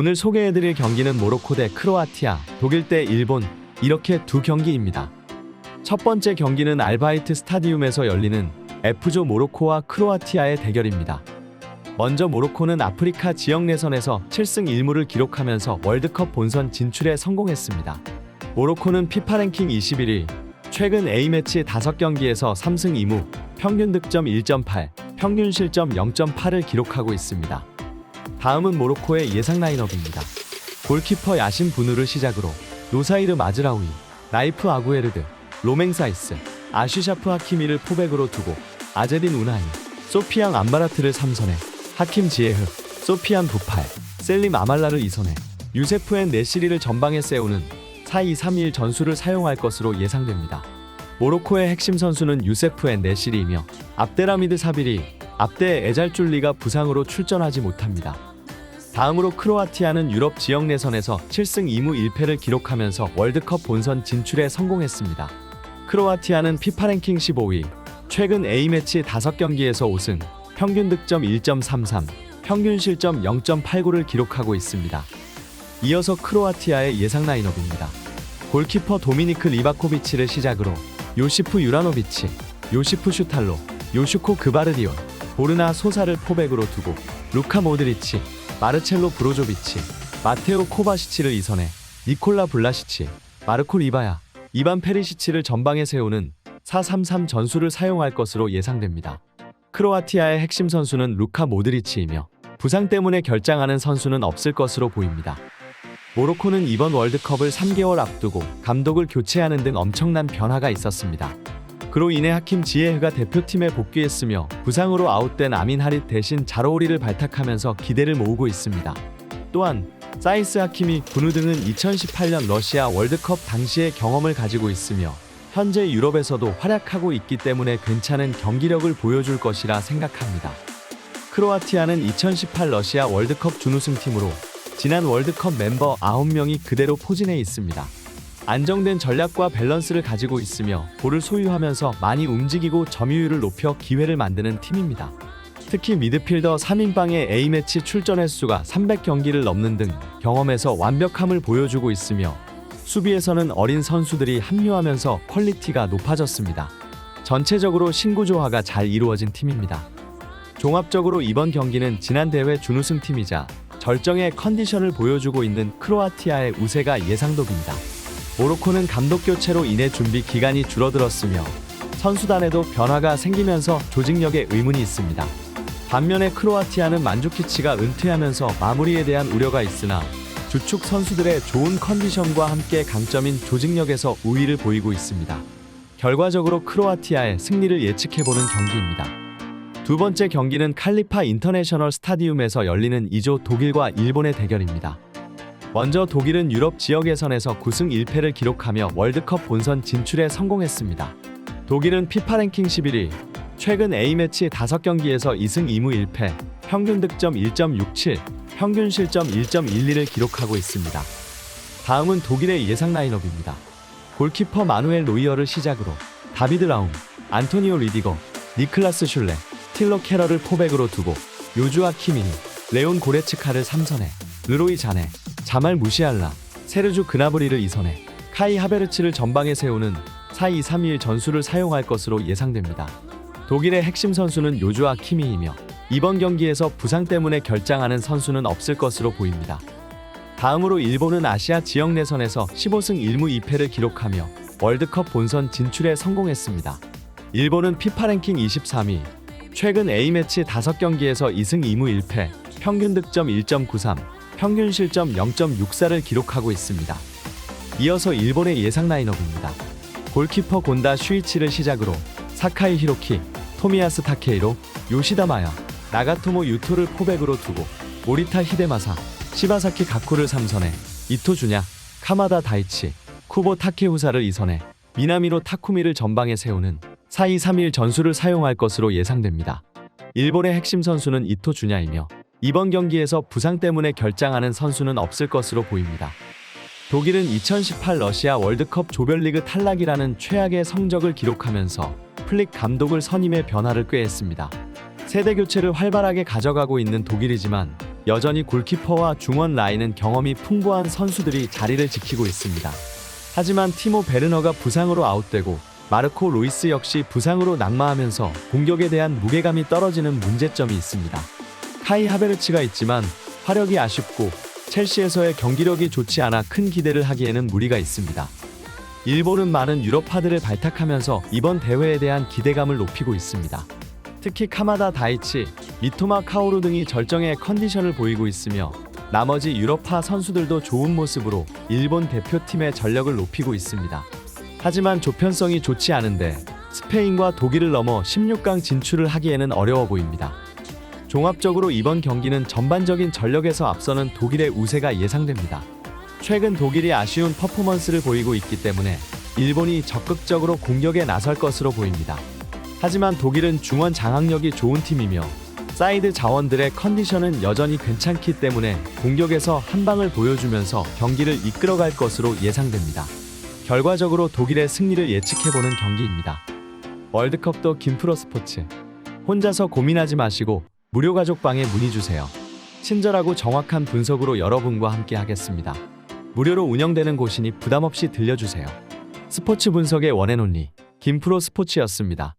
오늘 소개해드릴 경기는 모로코 대 크로아티아, 독일 대 일본 이렇게 두 경기입니다. 첫 번째 경기는 알바이트 스타디움에서 열리는 F조 모로코와 크로아티아의 대결입니다. 먼저 모로코는 아프리카 지역 내선에서 7승 1무를 기록하면서 월드컵 본선 진출에 성공했습니다. 모로코는 피파 랭킹 21위, 최근 A매치 5경기에서 3승 2무, 평균 득점 1.8, 평균 실점 0.8을 기록하고 있습니다. 다음은 모로코의 예상 라인업입니다. 골키퍼 야신 부누를 시작으로 노사이르 마즈라우이, 나이프 아구에르드, 로맹사이스, 아슈샤프 하키미를 포백으로 두고 아제딘 우나이, 소피앙 암바라트를 3선에 하킴 지에흐, 소피안 부팔, 셀림 아말라를 2선에 유세프엔 네시리를 전방에 세우는 4-2-3-1 전술을 사용할 것으로 예상됩니다. 모로코의 핵심 선수는 유세프엔 네시리이며 압데라미드 사비리, 압데 에잘줄리가 부상으로 출전하지 못합니다. 다음으로 크로아티아는 유럽 지역 내선에서 7승 2무 1패를 기록하면서 월드컵 본선 진출에 성공했습니다. 크로아티아는 피파 랭킹 15위, 최근 A매치 5경기에서 5승, 평균 득점 1.33, 평균 실점 0.89를 기록하고 있습니다. 이어서 크로아티아의 예상 라인업입니다. 골키퍼 도미니크 리바코비치를 시작으로 요시프 유라노비치, 요시프 슈탈로, 요슈코 그바르디온, 보르나 소사를 포백으로 두고 루카 모드리치, 마르첼로 브로조비치, 마테오 코바시치를 이선해 니콜라 블라시치, 마르코 리바야, 이반 페리시치를 전방에 세우는 4-3-3 전술을 사용할 것으로 예상됩니다. 크로아티아의 핵심 선수는 루카 모드리치이며 부상 때문에 결장하는 선수는 없을 것으로 보입니다. 모로코는 이번 월드컵을 3개월 앞두고 감독을 교체하는 등 엄청난 변화가 있었습니다. 그로 인해 하킴 지에흐가 대표팀에 복귀했으며 부상으로 아웃된 아민 하릿 대신 자로우리를 발탁하면서 기대를 모으고 있습니다. 또한 사이스 하킴이 군우 등은 2018년 러시아 월드컵 당시의 경험을 가지고 있으며 현재 유럽에서도 활약하고 있기 때문에 괜찮은 경기력을 보여줄 것이라 생각합니다. 크로아티아는 2018 러시아 월드컵 준우승팀으로 지난 월드컵 멤버 9명이 그대로 포진해 있습니다. 안정된 전략과 밸런스를 가지고 있으며 볼을 소유하면서 많이 움직이고 점유율을 높여 기회를 만드는 팀입니다. 특히 미드필더 3인방의 A매치 출전 횟수가 300경기를 넘는 등 경험에서 완벽함을 보여주고 있으며 수비에서는 어린 선수들이 합류하면서 퀄리티가 높아졌습니다. 전체적으로 신구 조화가 잘 이루어진 팀입니다. 종합적으로 이번 경기는 지난 대회 준우승 팀이자 절정의 컨디션을 보여주고 있는 크로아티아의 우세가 예상독입니다. 모로코는 감독 교체로 인해 준비 기간이 줄어들었으며 선수단에도 변화가 생기면서 조직력에 의문이 있습니다. 반면에 크로아티아는 만주키치가 은퇴하면서 마무리에 대한 우려가 있으나 주축 선수들의 좋은 컨디션과 함께 강점인 조직력에서 우위를 보이고 있습니다. 결과적으로 크로아티아의 승리를 예측해보는 경기입니다. 두 번째 경기는 칼리파 인터내셔널 스타디움에서 열리는 2조 독일과 일본의 대결입니다. 먼저 독일은 유럽 지역 예선에서 9승 1패를 기록하며 월드컵 본선 진출에 성공했습니다. 독일은 피파 랭킹 11위, 최근 A매치 5경기에서 2승 2무 1패, 평균 득점 1.67, 평균 실점 1.12를 기록하고 있습니다. 다음은 독일의 예상 라인업입니다. 골키퍼 마누엘 노이어를 시작으로 다비드 라움, 안토니오 리디거, 니클라스 슐레, 틸러 캐럴을 포백으로 두고 요주아 키미니, 레온 고레츠카를 3선에 르로이 자네, 자말 무시알라, 세르주 그나브리를 2선에 카이 하베르츠를 전방에 세우는 4-2-3-1 전술을 사용할 것으로 예상됩니다. 독일의 핵심 선수는 요주아 키미이며 이번 경기에서 부상 때문에 결장하는 선수는 없을 것으로 보입니다. 다음으로 일본은 아시아 지역 내선에서 15승 1무 2패를 기록하며 월드컵 본선 진출에 성공했습니다. 일본은 피파 랭킹 23위, 최근 A매치 5경기에서 2승 2무 1패, 평균 득점 1.93, 평균 실점 0.64를 기록하고 있습니다. 이어서 일본의 예상 라인업입니다. 골키퍼 곤다 슈이치를 시작으로 사카이 히로키, 토미야스 타케이로, 요시다 마야, 나가토모 유토를 포백으로 두고 오리타 히데마사, 시바사키 가쿠를 3선에 이토 주냐, 카마다 다이치, 쿠보 타케후사를 2선에 미나미로 타쿠미를 전방에 세우는 4-2-3-1 전술을 사용할 것으로 예상됩니다. 일본의 핵심 선수는 이토 주냐이며 이번 경기에서 부상 때문에 결장하는 선수는 없을 것으로 보입니다. 독일은 2018 러시아 월드컵 조별리그 탈락이라는 최악의 성적을 기록하면서 플릭 감독을 선임해 변화를 꾀했습니다. 세대 교체를 활발하게 가져가고 있는 독일이지만 여전히 골키퍼와 중원 라인은 경험이 풍부한 선수들이 자리를 지키고 있습니다. 하지만 티모 베르너가 부상으로 아웃되고 마르코 로이스 역시 부상으로 낙마하면서 공격에 대한 무게감이 떨어지는 문제점이 있습니다. 카이 하베르츠가 있지만 화력이 아쉽고 첼시에서의 경기력이 좋지 않아 큰 기대를 하기에는 무리가 있습니다. 일본은 많은 유럽 파들을 발탁하면서 이번 대회에 대한 기대감을 높이고 있습니다. 특히 카마다 다이치, 미토마 카오루 등이 절정의 컨디션을 보이고 있으며 나머지 유럽파 선수들도 좋은 모습으로 일본 대표팀의 전력을 높이고 있습니다. 하지만 조편성이 좋지 않은데 스페인과 독일을 넘어 16강 진출을 하기에는 어려워 보입니다. 종합적으로 이번 경기는 전반적인 전력에서 앞서는 독일의 우세가 예상됩니다. 최근 독일이 아쉬운 퍼포먼스를 보이고 있기 때문에 일본이 적극적으로 공격에 나설 것으로 보입니다. 하지만 독일은 중원 장악력이 좋은 팀이며 사이드 자원들의 컨디션은 여전히 괜찮기 때문에 공격에서 한 방을 보여주면서 경기를 이끌어갈 것으로 예상됩니다. 결과적으로 독일의 승리를 예측해보는 경기입니다. 월드컵도 김프로 스포츠. 혼자서 고민하지 마시고 무료 가족방에 문의 주세요. 친절하고 정확한 분석으로 여러분과 함께 하겠습니다. 무료로 운영되는 곳이니 부담 없이 들려주세요. 스포츠 분석의 원앤 온리 김프로 스포츠였습니다.